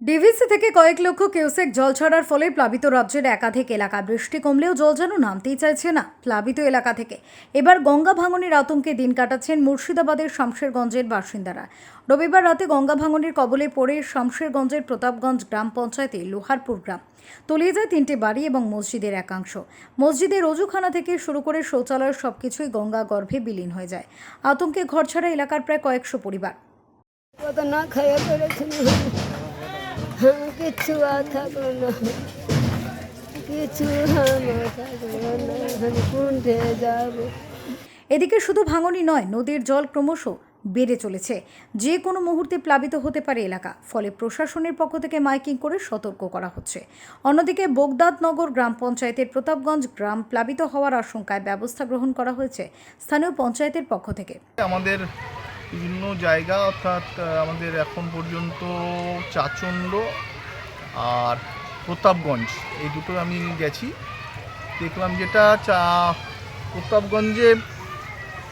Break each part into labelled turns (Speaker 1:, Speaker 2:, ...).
Speaker 1: DVC থেকে কয়েক লক্ষ কিউসেক জল ছড়ার ফলে প্লাবিত রাজ্যের একাধিক এলাকা বৃষ্টি কমলেও জল যেন নামতেই চাইছে না, প্লাবিত এলাকা থেকে। এবার গঙ্গা ভাঙনের আতঙ্কে দিন কাটাচ্ছেন মুর্শিদাবাদের শামশেরগঞ্জের বাসিন্দারা। রবিবার রাতে গঙ্গা ভাঙনের কবলে পড়ে শামশেরগঞ্জের প্রতাপগঞ্জ গ্রাম পঞ্চায়েতে লোহারপুর গ্রাম। তলিয়ে যায় তিনটি বাড়ি এবং মসজিদের একাংশ। মসজিদের রজুখানা থেকে শুরু করে শৌচালয় সবকিছুই গঙ্গা গর্ভে বিলীন হয়ে যায়। আতঙ্কে ঘরছাড়া এলাকার প্রায় কয়েকশো পরিবার।
Speaker 2: না খাইয়া করেছিল আর থাকল না। কিছু আমার থাকল না আমি কুণ্ঠে যাব।
Speaker 1: এদিকে শুধু ভাঙনই নয় নদীর জল ক্রমশ বেড়ে চলেছে। যে কোনো মুহূর্তে প্লাবিত হতে পারে এলাকা ফলে প্রশাসনের পক্ষ থেকে মাইকিং করে সতর্ক করা হচ্ছে। অন্যদিকে বোগদাদনগর গ্রাম পঞ্চায়েতের প্রতাপগঞ্জ গ্রাম প্লাবিত হওয়ার আশঙ্কায় ব্যবস্থা গ্রহণ করা হয়েছে স্থানীয় পঞ্চায়েতের পক্ষ থেকে।
Speaker 3: আমাদের বিভিন্ন জায়গা, অর্থাৎ আমাদের এখন পর্যন্ত চাচণ্ড আর প্রতাপগঞ্জ, এই দুটো আমি গেছি। দেখলাম যেটা, চা, প্রতাপগঞ্জে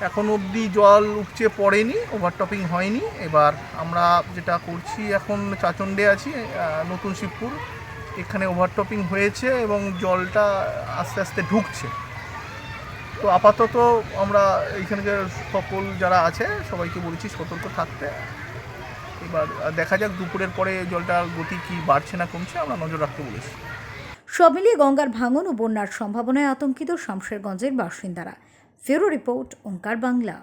Speaker 3: এখন অবধি জল উপচে পড়েনি ওভারটপিং হয়নি। এবার আমরা যেটা করছি, এখন চাচণ্ডে আছি নতুন শিবপুর। এখানে ওভারটপিং হয়েছে এবং জলটা আস্তে আস্তে ঢুকছে। তো আপাতত আমরা এইখানকার সকল যারা আছে, সবাইকে বলেছি সতর্ক থাকতে। এবার দেখা যাক দুপুরের পরে জলটার গতি কি বাড়ছে না কমছে, আমরা নজর রাখতে বলেছি।
Speaker 1: সব মিলিয়ে গঙ্গার ভাঙন ও বন্যার সম্ভাবনায় আতঙ্কিত শামশেরগঞ্জের বাসিন্দারা। ফেরো রিপোর্ট ওঙ্কার বাংলা।